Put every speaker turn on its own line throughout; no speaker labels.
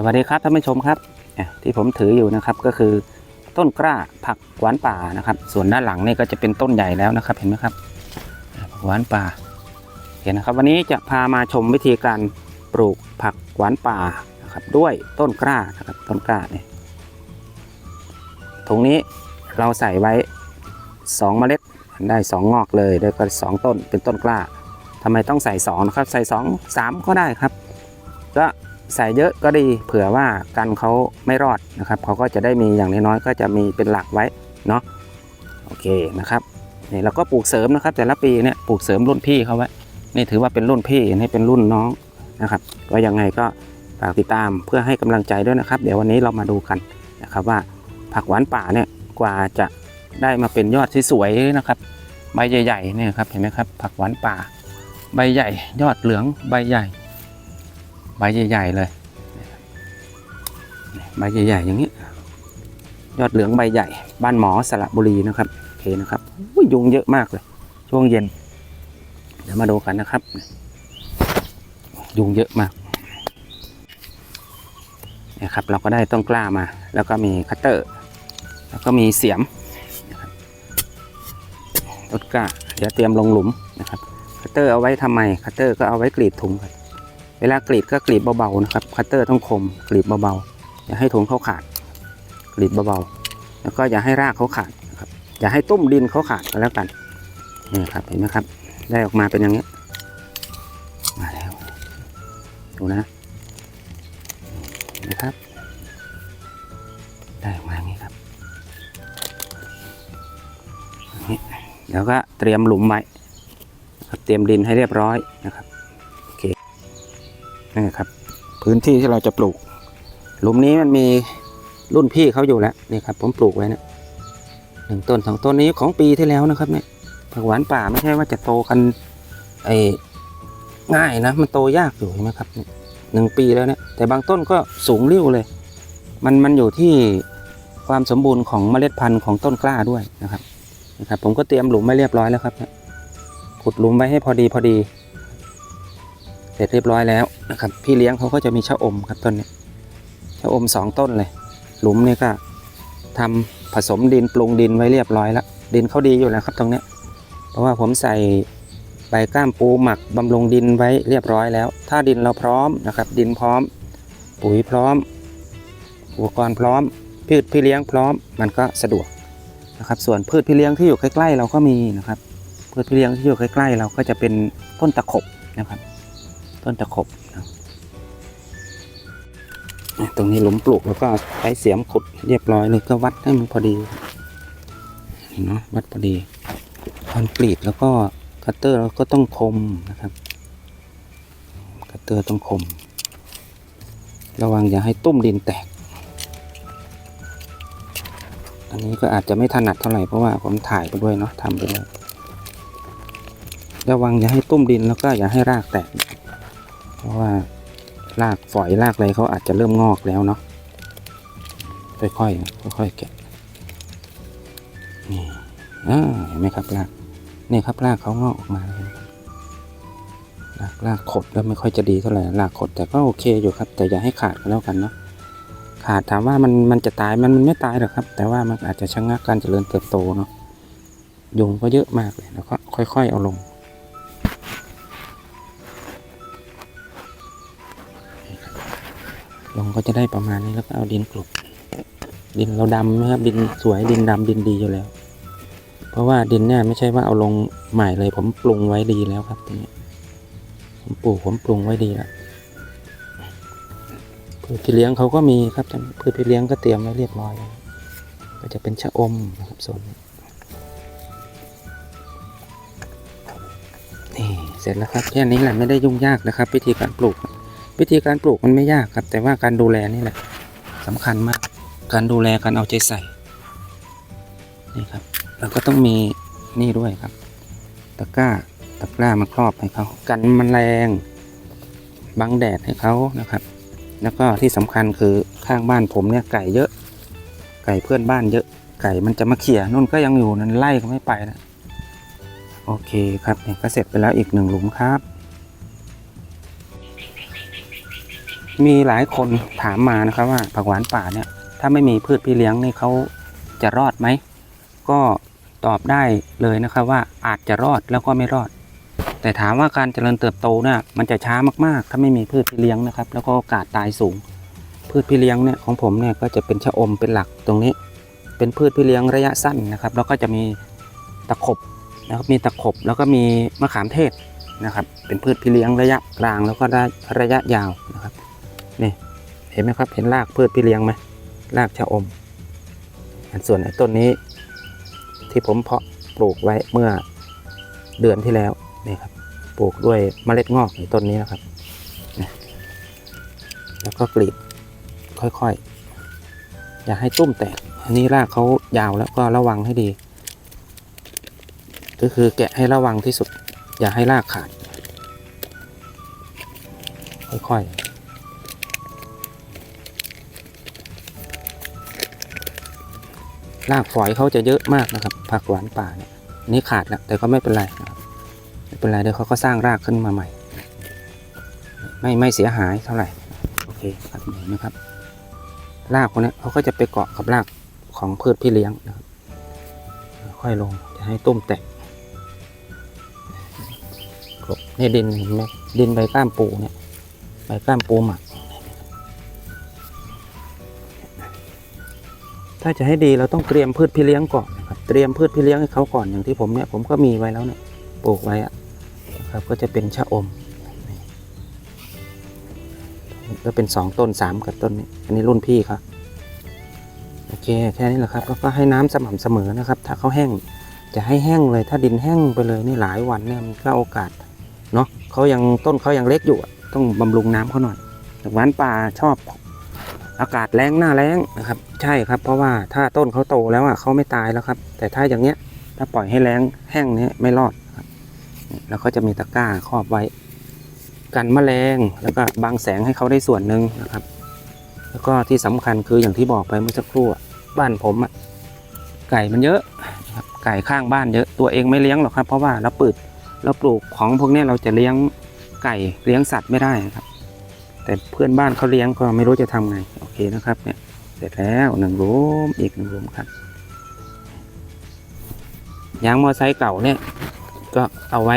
สวัสดีครับท่านผู้ชมครับที่ผมถืออยู่นะครับก็คือต้นกล้าผักหวานป่านะครับ ส่วนด้านหลังนี่ก็จะเป็นต้นใหญ่แล้วนะครับเห็นไหมครับผักหวานป่าเห็นนะครับ วันนี้จะพามาชมวิธีการปลูกผักหวานป่านะครับด้วยต้นกล้านะครับต้นกล้าเนี่ยถุงนี้เราใส่ไว้ 2 เมล็ดได้ 2 งอกเลยแล้ก็สองต้นเป็นต้นกล้าทำไมต้องใส่2นะครับใส่ 2 3 ก็ได้ครับ ก็ ใส่เยอะก็ดีเผื่อว่ากันเขาไม่รอดนะครับเขาก็จะได้มีอย่างน้อยๆก็จะมีเป็นหลักไว้เนาะโอเคนะครับนี่เราก็ปลูกเสริมนะครับ แต่ละปีเนี่ยปลูกเสริมรุ่นพี่เขาไว้นี่ถือว่าเป็นรุ่นพี่นี่เป็นรุ่นน้องนะครับก็ยังไงก็ฝากติดตามเพื่อให้กำลังใจด้วยนะครับ เดี๋ยววันนี้เรามาดูกันนะครับว่าผักหวานป่าเนี่ยกว่าจะได้มาเป็นยอดที่สวยนะครับใบใหญ่ๆเนี่ยครับเห็นไหมครับผักหวานป่า ใบใหญ่ยอดเหลืองใบใหญ่ ใบใหญ่ๆเลยใบใหญ่ๆอย่างนี้ ยอดเหลืองใบใหญ่ บ้านหมอสระบุรีนะครับโอเคนะครับยุงเยอะมากเลย ช่วงเย็น เดี๋ยวมาดูกันนะครับ ยุงเยอะมากเนี่ยครับเราก็ได้ต้นกล้ามา แล้วก็มีคัตเตอร์ แล้วก็มีเสียมต้นกล้าเดี๋ยวเตรียมลงหลุมนะครับคัตเตอร์เอาไว้ทำไมคัตเตอร์ก็เอาไว้กรีดถุงครับ เวลากรีดก็กรีดเบาๆนะครับ คัตเตอร์ต้องคมกรีดเบาๆอย่าให้ถุงเขาขาด กรีดเบาๆแล้วก็อย่าให้รากเขาขาดนะครับอย่าให้ตุ้มดินเขาขาดก็แล้วกันนี่ครับเห็นไหมครับ ได้ออกมาเป็นอย่างนี้มาแล้วดูนะเห็นไหมครับ ได้ออกมาอย่างนี้ครับอย่างนี้เดี๋ยวก็เตรียมหลุมไว้เตรียมดินให้เรียบร้อยนะครับ นี่ครับ พื้นที่ที่เราจะปลูก หลุมนี้มันมีรุ่นพี่เขาอยู่แล้วนี่ครับ ผมปลูกไว้นะหนึ่งต้นสองต้นนี้ของปีที่แล้วนะครับเนี่ยผักหวานป่าไม่ใช่ว่าจะโตกันไอ้ง่ายนะ มันโตยากอยู่ใช่ไหมครับหนึ่งปีแล้วเนี่ยแต่บางต้นก็สูงริ้วเลย มันมันอยู่ที่ความสมบูรณ์ของเมล็ดพันธุ์ของต้นกล้าด้วยนะครับนะครับผมก็เตรียมหลุมไว้เรียบร้อยแล้วครับขุดหลุมไว้ให้พอดีพอดี เสร็จเรียบร้อยแล้ว นะครับ พี่เลี้ยงเขาก็จะมีชะอมครับต้นนี้ชะอมสองต้นเลย หลุมนี่ก็ทำผสมดินปรุงดินไว้เรียบร้อยแล้ว ดินเขาดีอยู่แล้วครับตรงเนี้ย เพราะว่าผมใส่ใบก้ามปูหมักบำรุงดินไว้เรียบร้อยแล้ว ถ้าดินเราพร้อมนะครับ ดินพร้อม ปุ๋ยพร้อม อุปกรณ์พร้อม พืชพี่เลี้ยงพร้อม มันก็สะดวกนะครับ ส่วนพืชพี่เลี้ยงที่อยู่ใกล้ๆเราก็มีนะครับพืชพี่เลี้ยงที่อยู่ใกล้ๆเราก็จะเป็นต้นตะขบนะครับ ต้นตะขบ ตรงนี้หลุมปลูกแล้วก็ใช้เสียมขุดเรียบร้อยเลยก็วัดให้มันพอดีเนาะวัดพอดีคอนกรีตแล้วก็คัตเตอร์เราก็ต้องคมนะครับ คัตเตอร์ต้องคม ระวังอย่าให้ตุ้มดินแตก อันนี้ก็อาจจะไม่ถนัดเท่าไหร่เพราะว่าผมถ่ายไปด้วยเนาะทำไปด้วยระวังอย่าให้ตุ้มดินแล้วก็อย่าให้รากแตก เพราะว่า รากฝอยรากอะไรเขาอาจจะเริ่มงอกแล้วเนาะค่อยๆค่อยๆแกะนี่อ่าเห็นไหมครับรากนี่ครับรากเขางอกออกมาแล้วรากรากขดแล้วไม่ค่อยจะดีเท่าไหร่รากขดแต่ก็โอเคอยู่ครับ แต่อย่าให้ขาดก็แล้วกันเนาะขาดถามว่ามันมันจะตายมันมันไม่ตายหรอกครับ แต่ว่ามันอาจจะชะงักการเจริญเติบโตเนาะยุงก็เยอะมากเลยแล้วก็ค่อย ๆ เอาลง ก็จะได้ประมาณนี้แล้วก็เอาดินกลบดินเราดำนะครับดินสวยดินดำดินดีอยู่แล้ว เพราะว่าดินเนี่ยไม่ใช่ว่าเอาลงใหม่เลยผมปรุงไว้ดีแล้วครับตรงนี้ผมปลูกผมปรุงไว้ดีแล้วพืชพี่เลี้ยงเขาก็มีครับพืชพี่เลี้ยงก็เตรียมไว้เรียบร้อยแล้วก็จะเป็นชะอมนะครับส่วนนี้นี่เสร็จแล้วครับแค่นี้แหละไม่ได้ยุ่งยากนะครับ วิธีการปลูก วิธีการปลูกมันไม่ยากครับ แต่ว่าการดูแลนี่แหละสำคัญมาก การดูแลการเอาใจใส่นี่ครับแล้วก็ต้องมีนี่ด้วยครับ ตะกร้าตะกร้ามาครอบให้เขากันแมลงบังแดดให้เขานะครับ แล้วก็ที่สำคัญคือข้างบ้านผมเนี่ยไก่เยอะ ไก่เพื่อนบ้านเยอะ ไก่มันจะมาเขี่ยนุ่นก็ยังอยู่นั่นไล่ก็ไม่ไปนะโอเคครับเนี่ยก็เสร็จไปแล้วอีกหนึ่งหลุมครับ มีหลายคนถามมานะครับว่าผักหวานป่าเนี่ยถ้าไม่มีพืชพี่เลี้ยงนี่เขาจะรอดไหม ก็ตอบได้เลยนะครับว่าอาจจะรอดแล้วก็ไม่รอด แต่ถามว่าการเจริญเติบโตเนี่ยมันจะช้ามากๆ ถ้าไม่มีพืชพี่เลี้ยงนะครับ แล้วก็โอกาสตายสูง พืชพี่เลี้ยงเนี่ยของผมเนี่ยก็จะเป็นชะอมเป็นหลักตรงนี้ เป็นพืชพี่เลี้ยงระยะสั้นนะครับ แล้วก็จะมีตะขบนะครับมีตะขบแล้วก็มีมะขามเทศนะครับ เป็นพืชพี่เลี้ยงระยะกลางแล้วก็ระยะยาวนะครับ นี่เห็นไหมครับเห็นรากพืชพี่เลี้ยงไหมรากชะอม อันส่วนต้นนี้ ที่ผมเพาะปลูกไว้เมื่อเดือนที่แล้วนี่ครับปลูกด้วยเมล็ดงอกในต้นนี้นะครับ แล้วก็กรีดค่อยๆ อย่าให้ตุ้มแตก อันนี้รากเขายาวแล้วก็ระวังให้ดี ก็คือแกะให้ระวังที่สุด อย่าให้รากขาด ค่อยๆ รากฝอยเขาจะเยอะมากนะครับ ผักหวานป่าเนี่ยอันนี้ขาดแล้วแต่ก็ไม่เป็นไรนะครับไม่เป็นไรเดี๋ยวเขาก็สร้างรากขึ้นมาใหม่ ไม่ไม่เสียหายเท่าไหร่โอเคครับเห็นไหมครับ รากพวกนี้เขาก็จะไปเกาะกับรากของพืชพี่เลี้ยงนะครับค่อยลงจะให้ต้มแตกกลบนี่ดินเห็นไหมดินใบก้ามปูเนี่ยใบก้ามปูหมัก ถ้าจะให้ดีเราต้องเตรียมพืชพี่เลี้ยงก่อนนะครับเตรียมพืชพี่เลี้ยงให้เขาก่อนอย่างที่ผมเนี่ยผมก็มีไว้แล้วเนี่ยปลูกไว้อะครับก็จะเป็นชะอมก็เป็นสองต้นสามกับต้นนี้อันนี้รุ่นพี่ครับโอเคแค่นี้แหละครับแล้วก็ให้น้ำสม่ำเสมอนะครับ ถ้าเขาแห้งจะให้แห้งเลย ถ้าดินแห้งไปเลยนี่หลายวันเนี่ยมันก็โอกาสเนาะเขายังต้นเขายังเล็กอยู่อะต้องบำรุงน้ำเขาหน่อยหวานป่าชอบ อากาศแรงหน้าแรงนะครับ ใช่ครับ เพราะว่าถ้าต้นเขาโตแล้วอะเขาไม่ตายแล้วครับ แต่ถ้าอย่างเนี้ยถ้าปล่อยให้แรงแห้งเนี้ยไม่รอดครับแล้วก็จะมีตะกร้าครอบไว้ กันแมลงแล้วก็บังแสงให้เขาได้ส่วนหนึ่งนะครับ แล้วก็ที่สำคัญคืออย่างที่บอกไปเมื่อสักครู่บ้านผมอะไก่มันเยอะครับไก่ข้างบ้านเยอะตัวเองไม่เลี้ยงหรอกครับ เพราะว่าเราปลูกเราปลูกของพวกนี้เราจะเลี้ยงไก่เลี้ยงสัตว์ไม่ได้นะครับ แต่เพื่อนบ้านเขาเลี้ยงก็ไม่รู้จะทำไง โอเคนะครับเนี่ยเสร็จแล้วหนึ่งหลุมอีกหนึ่งหลุมครับยางมอไซค์เก่าเนี่ย ก็เอาไว้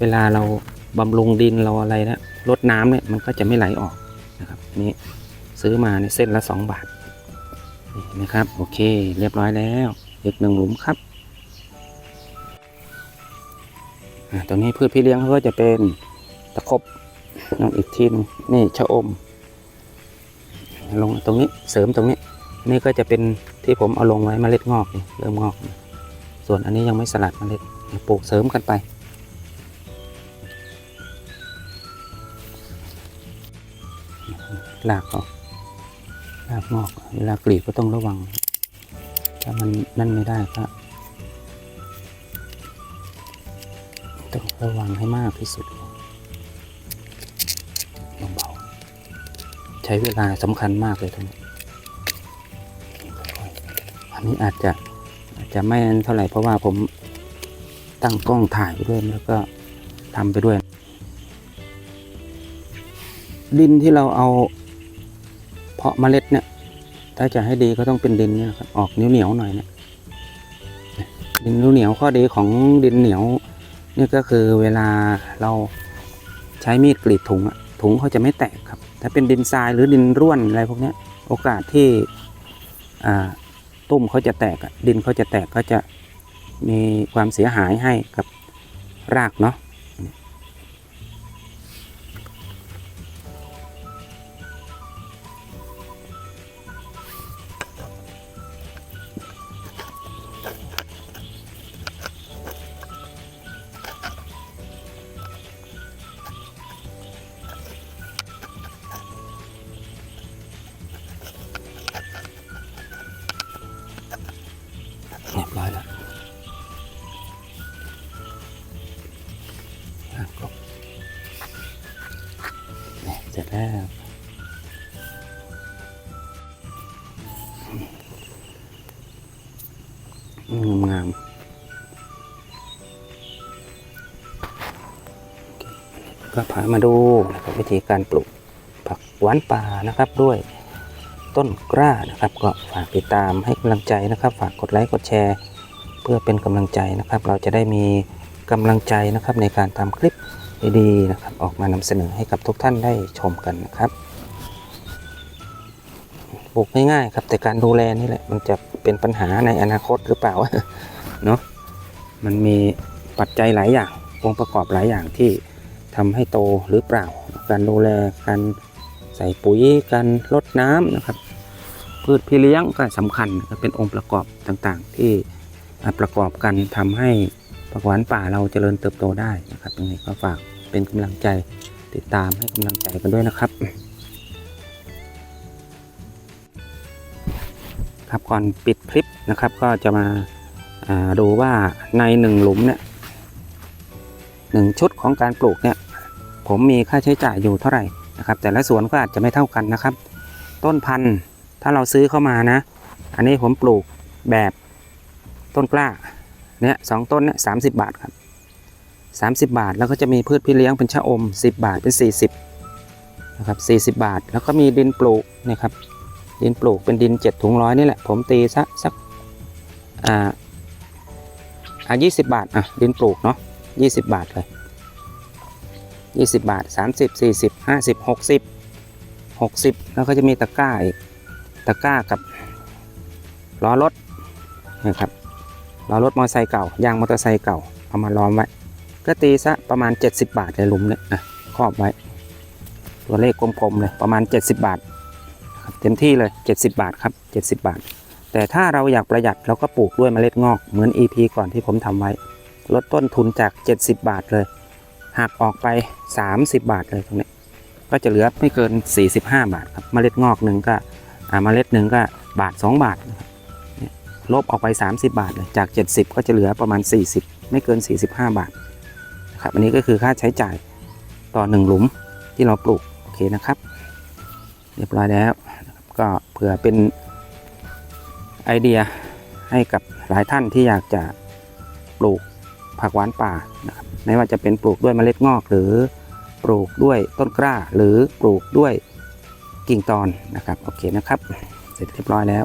เวลาเราบำรุงดินเราอะไรนะรดน้ำเนี่ยมันก็จะไม่ไหลออกนะครับนี่ซื้อมาในเส้นละสองบาทนี่นะครับโอเคเรียบร้อยแล้วอีกหนึ่งหลุมครับตรงนี้พืชพี่เลี้ยงเขาก็จะเป็นตะครบ น้องอีกทีหนึงนี่ชะอม ลงตรงนี้เสริมตรงนี้ นี่ก็จะเป็นที่ผมเอาลงไว้เมล็ดงอกเริ่มงอก ส่วนอันนี้ยังไม่สลัดเมล็ดปลูกเสริมกันไปรากก็รากงอก เวลากรีดก็ต้องระวัง ถ้ามันนั่นไม่ได้ก็ต้องระวังให้มากที่สุด ใช้เวลาสำคัญมากเลยตรงนี้อันนี้อาจจะอาจจะไม่เท่าไหร่เพราะว่าผมตั้งกล้องถ่ายไปด้วยแล้วก็ทำไปด้วย ดินที่เราเอาเพาะเมล็ดเนี่ยถ้าจะให้ดีก็ต้องเป็นดินเนี่ยนะครับออกเหนียวเหนียวๆหน่อยเนี่ยดินเหนียวข้อดีของดินเหนียวนี่ก็คือเวลาเราใช้มีดกรีดถุงอะถุงเขาจะไม่แตกครับ ถ้าเป็นดินทรายหรือดินร่วนอะไรพวกนี้โอกาสที่ตุ้มเขาจะแตกดินเขาจะแตกก็จะมีความเสียหายให้กับรากเนาะ ก็พามาดูนะครับวิธีการปลูกผักหวานป่านะครับด้วยต้นกล้านะครับ ก็ฝากติดตามให้กำลังใจนะครับ ฝากกดไลค์กดแชร์ เพื่อเป็นกำลังใจนะครับ เราจะได้มีกำลังใจนะครับในการทำคลิปดีๆนะครับ ออกมานำเสนอให้กับทุกท่านได้ชมกันนะครับปลูกง่ายๆครับแต่การดูแลนี่แหละมันจะเป็นปัญหาในอนาคตหรือเปล่าเนาะมันมีปัจจัยหลายอย่างองค์ประกอบหลายอย่างที่ ทำให้โตหรือเปล่า การดูแลการใส่ปุ๋ยการลดน้ำนะครับ พืชพี่เลี้ยงก็สำคัญเป็นองค์ประกอบต่างๆ ที่ประกอบกันทำให้ผักหวานป่าเราเจริญเติบโตได้นะครับยังไงก็ฝากเป็นกำลังใจติดตามให้กำลังใจกันด้วยนะครับ ครับก่อนปิดคลิปนะครับก็จะมาาดูว่าในหนึ่งหลุมเนี่ยหนึ่งชุดของการปลูกเนี่ย ผมมีค่าใช้จ่ายอยู่เท่าไหร่นะครับ แต่ละสวนก็อาจจะไม่เท่ากันนะครับ ต้นพันธุ์ถ้าเราซื้อเข้ามานะ อันนี้ผมปลูกแบบต้นกล้าเนี่ยสองต้นเนี่ยสาบาทครับสาบาทแล้วก็จะมีพืชพี่เลี้ยงเป็นชะอม 10 บาทเป็น 40นะครับ40 บาท แล้วก็มีดินปลูกนะครับดินปลูกเป็นดินเจ็ดถุงร้อยนี่แหละผมตีสักสักอ่าอ่ายี่สิบบาทอะดินปลูกเนาะยี่สิบบาทเลย ยี่สิบบาทสามสิบสี่สิบห้าสิบหกสิบหกสิบแล้วก็จะมีตะกร้าอีกตะกร้ากับล้อรถนะครับล้อรถมอเตอร์ไซค์เก่ายางมอเตอร์ไซค์เก่าเอามาล้อมไว้ก็ตีซะประมาณ 70 บาทเลยหลุมเนี่ยอะครอบไว้ ตัวเลขกลมๆเลยประมาณ 70 บาทครับเต็มที่เลย 70 บาทครับ 70 บาท แต่ถ้าเราอยากประหยัดเราก็ปลูกด้วยเมล็ดงอกเหมือน EP ก่อนที่ผมทำไว้ ลดต้นทุนจาก 70 บาทเลย หักออกไป 30 บาทเลยตรงนี้ ก็จะเหลือไม่เกิน 45 บาทครับเมล็ดงอกหนึ่งก็เมล็ดหนึ่งก็บาท 2 บาทครับลบออกไป 30 บาทเลยจาก 70 ก็จะเหลือประมาณ 40 ไม่เกิน 45 บาทครับอันนี้ก็คือค่าใช้จ่ายต่อ 1 หลุมที่เราปลูกโอเคนะครับ เรียบร้อยแล้วก็เผื่อเป็นไอเดียให้กับหลายท่านที่อยากจะปลูก ผักหวานป่านะครับไม่ว่าจะเป็นปลูกด้วยเมล็ดงอก หรือปลูกด้วยต้นกล้า หรือปลูกด้วยกิ่งตอนนะครับโอเคนะครับ เสร็จเรียบร้อยแล้ว